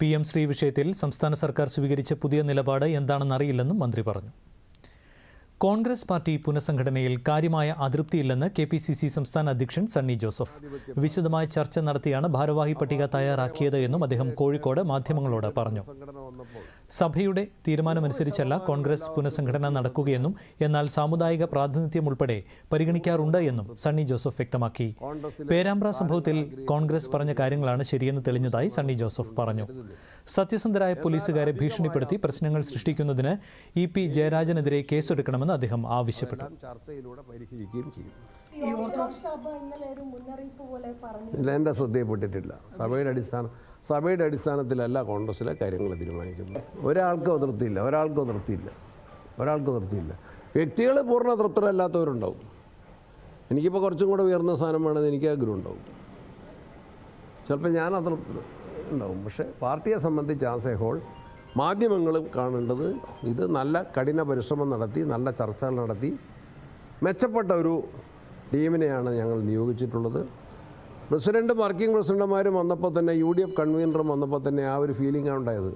P M Shri വിഷയത്തിൽ സംസ്ഥാന സർക്കാർ സ്വീകരിച്ച പുതിയ നിലപാട് എന്താണെന്നറിയില്ലെന്നും മന്ത്രി പറഞ്ഞു കോൺഗ്രസ് പാർട്ടി പുനഃസംഘടനയിൽ കാര്യമായ അതൃപ്തിയില്ലെന്ന് കെ പി സി സി സംസ്ഥാന അധ്യക്ഷൻ സണ്ണി ജോസഫ്. വിശദമായ ചർച്ച നടത്തിയാണ് ഭാരവാഹി പട്ടിക തയ്യാറാക്കിയത് എന്നും അദ്ദേഹം കോഴിക്കോട് മാധ്യമങ്ങളോട് പറഞ്ഞു. സഭയുടെ തീരുമാനമനുസരിച്ചല്ല കോൺഗ്രസ് പുനഃസംഘടന നടക്കുകയെന്നും എന്നാൽ സാമുദായിക പ്രാതിനിധ്യം ഉൾപ്പെടെ പരിഗണിക്കാറുണ്ട് എന്നും സണ്ണി ജോസഫ് വ്യക്തമാക്കി. പേരാമ്പ്ര സംഭവത്തിൽ കോൺഗ്രസ് പറഞ്ഞ കാര്യങ്ങളാണ് ശരിയെന്ന് തെളിഞ്ഞതായി സണ്ണി ജോസഫ് പറഞ്ഞു. സത്യസന്ധരായ പോലീസുകാരെ ഭീഷണിപ്പെടുത്തി പ്രശ്നങ്ങൾ സൃഷ്ടിക്കുന്നതിന് ഇ പി ജയരാജനെതിരെ കേസെടുക്കണമെന്ന് അദ്ദേഹം ആവശ്യപ്പെട്ടു. ചർച്ചയിലൂടെ പരിഹരിക്കുകയും ചെയ്യും ഈ ഓർത്തഡോക്സ് സഭ ഇന്നലെ ഒരു മുന്നറിയിപ്പ് പോലെ പറഞ്ഞു. ഇല്ല എന്റെ ശ്രദ്ധയിൽപ്പെട്ടിട്ടില്ല. സഭയുടെ അടിസ്ഥാന സഭയുടെ അടിസ്ഥാനത്തിലല്ല കോൺഗ്രസ്സിലെ കാര്യങ്ങൾ തീരുമാനിക്കുന്നത്. ഒരാൾക്കും അതൃപ്തിയില്ല ഒരാൾക്കും അതൃപ്തിയില്ല ഒരാൾക്കും അതൃപ്തിയില്ല. വ്യക്തികൾ പൂർണ തൃപ്തരല്ലാത്തവരുണ്ടാവും. എനിക്കിപ്പോൾ കുറച്ചും കൂടെ ഉയർന്ന സ്ഥാനം വേണമെന്ന് എനിക്ക് ആഗ്രഹം ഉണ്ടാവും ചിലപ്പോൾ ഞാൻ അതൃപ്തി ഉണ്ടാവും. പക്ഷേ പാർട്ടിയെ സംബന്ധിച്ച് ആസ് എ ഹോൾ മാധ്യമങ്ങളും കാണേണ്ടത് ഇത് നല്ല കഠിന പരിശ്രമം നടത്തി നല്ല ചർച്ചകൾ നടത്തി. മെച്ചപ്പെട്ട ഒരു ടീമിനെയാണ് ഞങ്ങൾ നിയോഗിച്ചിട്ടുള്ളത്. പ്രസിഡന്റും വർക്കിംഗ് പ്രസിഡന്റുമാരും വന്നപ്പോൾ തന്നെ യു ഡി എഫ് കൺവീനറും വന്നപ്പോൾ തന്നെ ആ ഒരു ഫീലിംഗാണ് ഉണ്ടായത്.